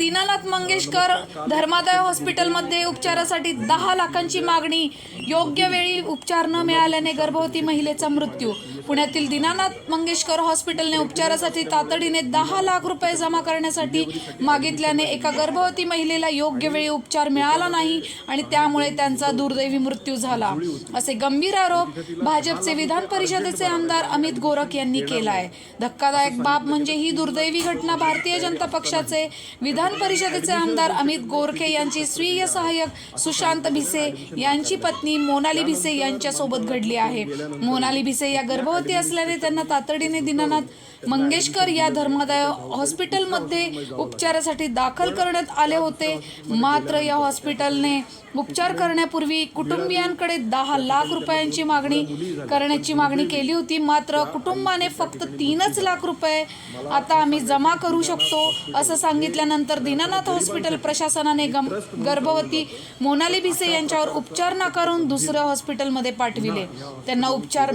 दीनानाथ मंगेशकर धर्मादाय हॉस्पिटलमध्ये उपचारासाठी दहा लाखांची मागणी योग्य वेळी उपचार न मिळाल्याने गर्भवती महिलेचा मृत्यू. पुण्यातील दीनानाथ मंगेशकर हॉस्पिटलने उपचारासाठी तातडीने दहा लाख रुपये जमा करण्यासाठी मागितल्याने एका गर्भवती महिलेला योग्य वेळी उपचार मिळाला नाही आणि त्यामुळे त्यांचा दुर्दैवी मृत्यू झाला. असे गंभीर आरोप भाजपचे विधान परिषदेचे आमदार अमित गोरख यांनी केला आहे धक्कादायक बाब म्हणजे ही दुर्दैवी घटना भारतीय जनता पक्षाचे विधान परिषदेचे आमदार अमित गोरखे यांची स्वीय सहाय्यक सुशांत भिसे यांची पत्नी मोनाली भिसे यांच्यासोबत घडली आहे. मोनाली भिसे या गर्भवती असल्याने त्यांना तातडीने दीनानाथ मंगेशकर या धर्मादाय हॉस्पिटलमध्ये उपचारासाठी दाखल करण्यात आले होते. मात्र या हॉस्पिटलने उपचार करण्यापूर्वी कुटुंबियांकडे दहा लाख रुपयांची मागणी करण्याची मागणी केली होती. मात्र कुटुंबाने फक्त तीनच लाख रुपये आता आम्ही जमा करू शकतो असं सांगितल्यानंतर दीनानाथ हॉस्पिटल प्रशासनाने गम- गर्भवती मोनाली भिसे यांच्यावर उपचार नाकारून दुसऱ्या हॉस्पिटलमध्ये पाठविले. त्यांना उपचार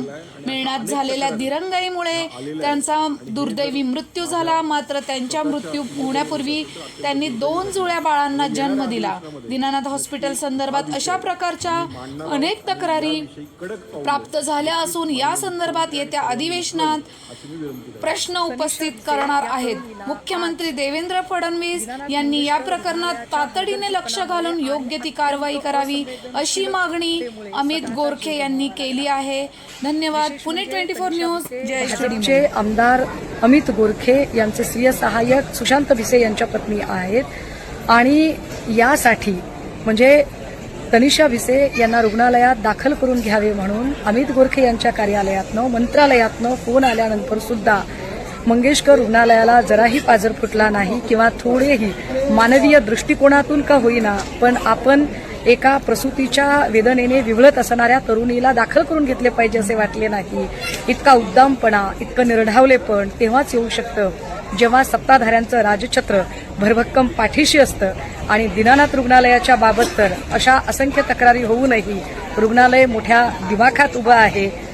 मिळण्यात झालेल्या दिरंगाईमुळे त्यांचा दुर्दैवी मृत्यू झाला. मात्र त्यांच्या मृत्यू होण्यापूर्वी त्यांनी दोन जुळ्या बाळांना जन्म दिला. दीनानाथ हॉस्पिटल संदर्भात अशा प्रकारच्या अनेक तक्रारी प्राप्त झाल्या असून या संदर्भात येत्या अधिवेशनात प्रश्न उपस्थित करणार आहेत. मुख्यमंत्री देवेंद्र फडणवीस यांनी या प्रकरणात तातडीने लक्ष घालून योग्य ती कारवाई करावी अशी मागणी अमित गोरखे यांनी केली आहे. धन्यवाद. Pune twenty four news. जय आमदार अमित गोरखे यांचे स्वीय सहाय्यक सुशांत भिसे यांच्या पत्नी आहेत. आणि यासाठी म्हणजे तनिषा भिसे यांना रुग्णालयात दाखल करून घ्यावे म्हणून अमित गोरखे यांच्या कार्यालयातनं मंत्रालयातनं फोन आल्यानंतर सुद्धा मंगेशकर रुग्णालयाला जराही पाजर फुटला नाही किंवा थोडेही मानवीय दृष्टिकोनातून का होईना पण आपण एका प्रसूतीच्या वेदनेने विवळत असणाऱ्या तरुणीला दाखल करून घेतले पाहिजे असे वाटले नाही. इतका उद्दामपणा इतकं निर्ढावलेपण तेव्हाच येऊ शकतं जेव्हा सत्ताधाऱ्यांचं राजछत्र भरभक्कम पाठीशी असतं आणि दिनानाथ रुग्णालयाच्या बाबत तर अशा असंख्य तक्रारी होऊनही रुग्णालय मोठ्या दिमाखात उभं आहे.